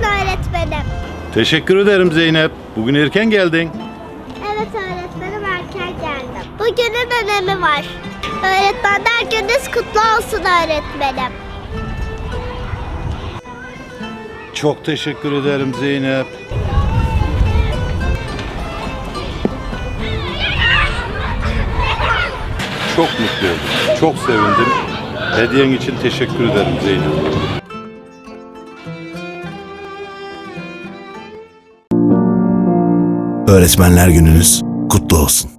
öğretmenim. Teşekkür ederim Zeynep. Bugün erken geldin. Evet öğretmenim erken geldim. Bugünün önemi var. Öğretmenler gününüz kutlu olsun öğretmenim. Çok teşekkür ederim Zeynep. Çok mutlu oldum. Çok sevindim. Hediyen için teşekkür ederim Zeynep. Öğretmenler gününüz kutlu olsun.